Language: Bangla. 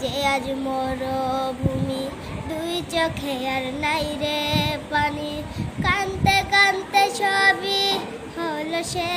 যে আজ মরভূমি দুই চোখে আর নাই রে পানি। কানতে কানতে সবই হলো সে